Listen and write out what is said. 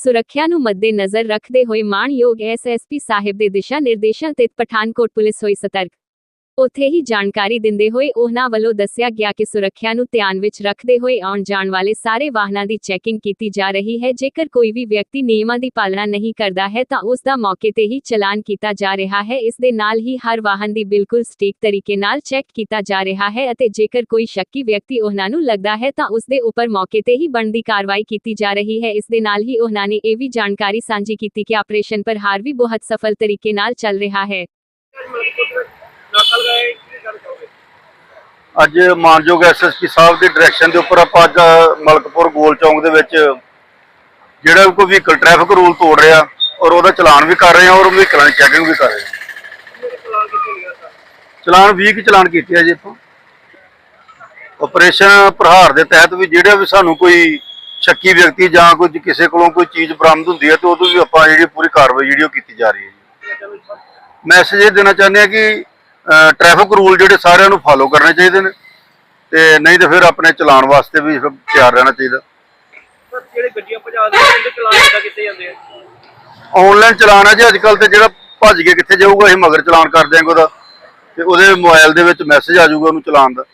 ਸੁਰੱਖਿਆ ਨੂੰ ਮੱਦੇਨਜ਼ਰ ਰੱਖਦੇ ਹੋਏ ਮਾਣਯੋਗ ਐਸਐਸਪੀ ਸਾਹਿਬ ਦੇ ਦਿਸ਼ਾ ਨਿਰਦੇਸ਼ਾਂ ਤੇ ਪਠਾਨਕੋਟ ਪੁਲਿਸ ਹੋਈ ਸਤਰਕ। ਉਥੇ ਹੀ ਜਾਣਕਾਰੀ ਦਿੰਦੇ ਹੋਏ ਉਹਨਾਂ ਵੱਲੋਂ ਦੱਸਿਆ ਗਿਆ ਕਿ ਸੁਰੱਖਿਆ ਨੂੰ ਧਿਆਨ ਵਿੱਚ ਰੱਖਦੇ ਹੋਏ ਆਉਣ ਜਾਣ ਵਾਲੇ ਸਾਰੇ ਵਾਹਨਾਂ ਦੀ ਚੈਕਿੰਗ ਕੀਤੀ ਜਾ ਰਹੀ ਹੈ। ਜੇਕਰ ਕੋਈ ਵੀ ਵਿਅਕਤੀ ਨਿਯਮਾਂ ਦੀ ਪਾਲਣਾ ਨਹੀਂ ਕਰਦਾ ਹੈ ਤਾਂ ਉਸ ਦਾ ਮੌਕੇ ਤੇ ਹੀ ਚਲਾਨ ਕੀਤਾ ਜਾ ਰਿਹਾ ਹੈ। ਇਸ ਦੇ ਨਾਲ ਹੀ ਹਰ ਵਾਹਨ ਦੀ ਬਿਲਕੁਲ ਸਟੀਕ ਤਰੀਕੇ ਨਾਲ ਚੈੱਕ ਕੀਤਾ ਜਾ ਰਿਹਾ ਹੈ ਅਤੇ ਜੇਕਰ ਕੋਈ ਸ਼ੱਕੀ ਵਿਅਕਤੀ ਉਹਨਾਂ ਨੂੰ ਲੱਗਦਾ ਹੈ ਤਾਂ ਉਸ ਦੇ ਉੱਪਰ ਮੌਕੇ ਤੇ ਹੀ ਬਣਦੀ ਕਾਰਵਾਈ ਕੀਤੀ ਜਾ ਰਹੀ ਹੈ। ਇਸ ਦੇ ਨਾਲ ਹੀ ਉਹਨਾਂ ਨੇ ਇਹ ਵੀ ਜਾਣਕਾਰੀ ਸਾਂਝੀ ਕੀਤੀ ਕਿ ਆਪਰੇਸ਼ਨ ਪ੍ਰਹਾਰ ਵੀ ਬਹੁਤ ਸਫਲ ਤਰੀਕੇ ਨਾਲ ਚੱਲ ਰਿਹਾ ਹੈ। ਨਾਕਲ ਗਏ ਕੀ ਗੱਲ ਕਰੋਗੇ ਅੱਜ ਮਾਨਯੋਗ ਐਸਐਸਪੀ ਸਾਹਿਬ ਦੀ ਡਾਇਰੈਕਸ਼ਨ ਦੇ ਉੱਪਰ ਆਪਾਂ ਅੱਜ ਮਲਕਪੁਰ ਗੋਲ ਚੌਂਕ ਦੇ ਵਿੱਚ ਜਿਹੜਾ ਵੀ ਕੋਈ ਵਹੀਕਲ ਟ੍ਰੈਫਿਕ ਰੂਲ ਤੋੜ ਰਿਹਾ ਔਰ ਉਹਦਾ ਚਲਾਨ ਵੀ ਕਰ ਰਹੇ ਹਾਂ ਔਰ ਵਹੀਕਲਾਂ ਦੀ ਚੈਕਿੰਗ ਵੀ ਕਰ ਰਹੇ ਹਾਂ। ਚਲਾਨ 20 ਕੁ ਚਲਾਨ ਕੀਤੇ ਆ ਜੀ ਇੱਥੋਂ। ਆਪਰੇਸ਼ਨ ਪ੍ਰਹਾਰ ਦੇ ਤਹਿਤ ਵੀ ਜਿਹੜਾ ਵੀ ਸਾਨੂੰ ਕੋਈ ਸ਼ੱਕੀ ਵਿਅਕਤੀ ਜਾਂ ਕੋਈ ਕਿਸੇ ਕੋਲੋਂ ਕੋਈ ਚੀਜ਼ ਬਰਾਮਦ ਹੁੰਦੀ ਹੈ ਤੇ ਉਦੋਂ ਵੀ ਆਪਾਂ ਜਿਹੜੀ ਪੂਰੀ ਕਾਰਵਾਈ ਜਿਹੜੀ ਉਹ ਕੀਤੀ ਜਾ ਰਹੀ ਹੈ ਜੀ। ਮੈਸੇਜ ਇਹ ਦੇਣਾ ਚਾਹੁੰਦੇ ਆ ਕਿ ਟ੍ਰੈਫਿਕ ਰੂਲ ਜਿਹੜੇ ਸਾਰਿਆਂ ਨੂੰ ਫਾਲੋ ਕਰਨੇ ਚਾਹੀਦੇ ਨੇ। ਤੇ ਨਹੀਂ ਤੇ ਫਿਰ ਆਪਣੇ ਚਲਾਨ ਵਾਸਤੇ ਵੀ ਤਿਆਰ ਰਹਿਣਾ ਚਾਹੀਦਾ। ਜਿਹੜੇ ਗੱਡੀਆਂ ਉਹਦੇ ਚਲਾਨ ਕਿੱਦਾਂ ਕੀਤੇ ਜਾਂਦੇ ਆ? ਆਨਲਾਈਨ ਚਲਾਨ ਹੈ ਜੀ ਅੱਜ ਕੱਲ ਤੇ ਜਿਹੜਾ ਭੱਜ ਕੇ ਕਿੱਥੇ ਜਾਊਗਾ ਅਸੀਂ ਮਗਰ ਚਲਾਨ ਕਰ ਦਿਆਂਗੇ ਉਹਦਾ। ਤੇ ਉਹਦੇ ਮੋਬਾਈਲ ਦੇ ਵਿੱਚ ਮੈਸੇਜ ਆ ਜਾਊਗਾ ਉਹਨੂੰ ਚਲਾਨ ਦਾ।